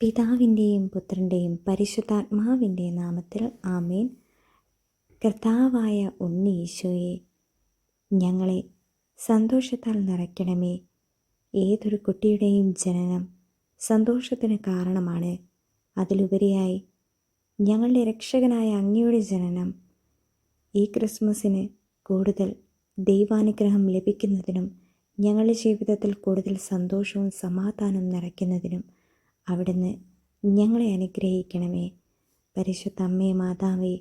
പിതാവിന്റെയും പുത്രന്റെയും പരിശുദ്ധാത്മാവിന്റെ നാമത്തിൽ ആമേൻ. കർത്താവായ ഉണ്ണി ഈശോയെ ഞങ്ങളെ സന്തോഷത്താൽ നിറയ്ക്കണമേ. ഏതൊരു കുട്ടിയുടെയും ജനനം സന്തോഷത്തിന് കാരണമാണ്. അതിലുപരിയായി ഞങ്ങളുടെ രക്ഷകനായ അങ്ങയുടെ ജനനം ഈ ക്രിസ്മസിന് കൂടുതൽ ദൈവാനുഗ്രഹം ലഭിക്കുന്നതിനും ഞങ്ങളുടെ ജീവിതത്തിൽ കൂടുതൽ സന്തോഷവും സമാധാനവും നിറയ്ക്കുന്നതിനും അവിടുന്ന് ഞങ്ങളെ അനുഗ്രഹിക്കണമേ. പരിശുദ്ധ അമ്മേ മാതാവേ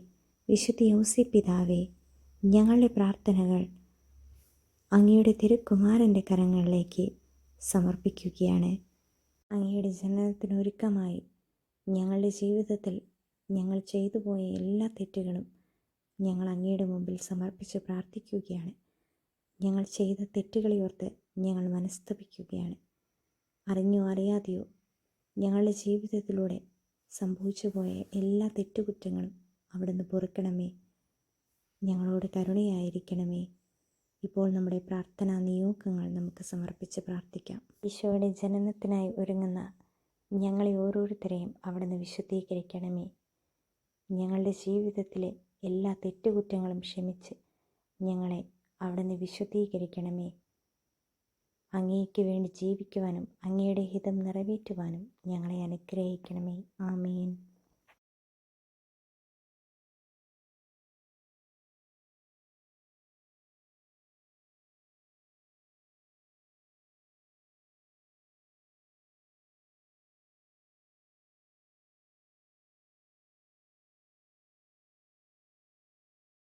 വിശുദ്ധ യൗസി പിതാവേ ഞങ്ങളുടെ പ്രാർത്ഥനകൾ അങ്ങയുടെ തിരുക്കുമാരന്റെ കരങ്ങളിലേക്ക് സമർപ്പിക്കുകയാണ്. അങ്ങയുടെ ജനനത്തിനൊരുക്കമായി ഞങ്ങളുടെ ജീവിതത്തിൽ ഞങ്ങൾ ചെയ്തു പോയ എല്ലാ തെറ്റുകളും ഞങ്ങൾ അങ്ങയുടെ മുമ്പിൽ സമർപ്പിച്ച് പ്രാർത്ഥിക്കുകയാണ്. ഞങ്ങൾ ചെയ്ത തെറ്റുകളെ ഓർത്ത് ഞങ്ങൾ മനസ്തപിക്കുകയാണ്. അറിഞ്ഞോ അറിയാതെയോ ഞങ്ങളുടെ ജീവിതത്തിലൂടെ സംഭവിച്ചു പോയ എല്ലാ തെറ്റുകുറ്റങ്ങളും അവിടുന്ന് പൊറുക്കണമേ. ഞങ്ങളോട് കരുണയായിരിക്കണമേ. ഇപ്പോൾ നമ്മുടെ പ്രാർത്ഥനാ നിയോഗങ്ങൾ നമുക്ക് സമർപ്പിച്ച് പ്രാർത്ഥിക്കാം. ഈശോയുടെ ജനനത്തിനായി ഒരുങ്ങുന്ന ഞങ്ങളെ ഓരോരുത്തരെയും അവിടുന്ന് വിശുദ്ധീകരിക്കണമേ. ഞങ്ങളുടെ ജീവിതത്തിലെ എല്ലാ തെറ്റുകുറ്റങ്ങളും ക്ഷമിച്ച് ഞങ്ങളെ അവിടുന്ന് വിശുദ്ധീകരിക്കണമേ. അങ്ങേക്ക് വേണ്ടി ജീവിക്കുവാനും അങ്ങയുടെ ഹിതം നിറവേറ്റുവാനും ഞങ്ങളെ അനുഗ്രഹിക്കണമേ. ആമേൻ.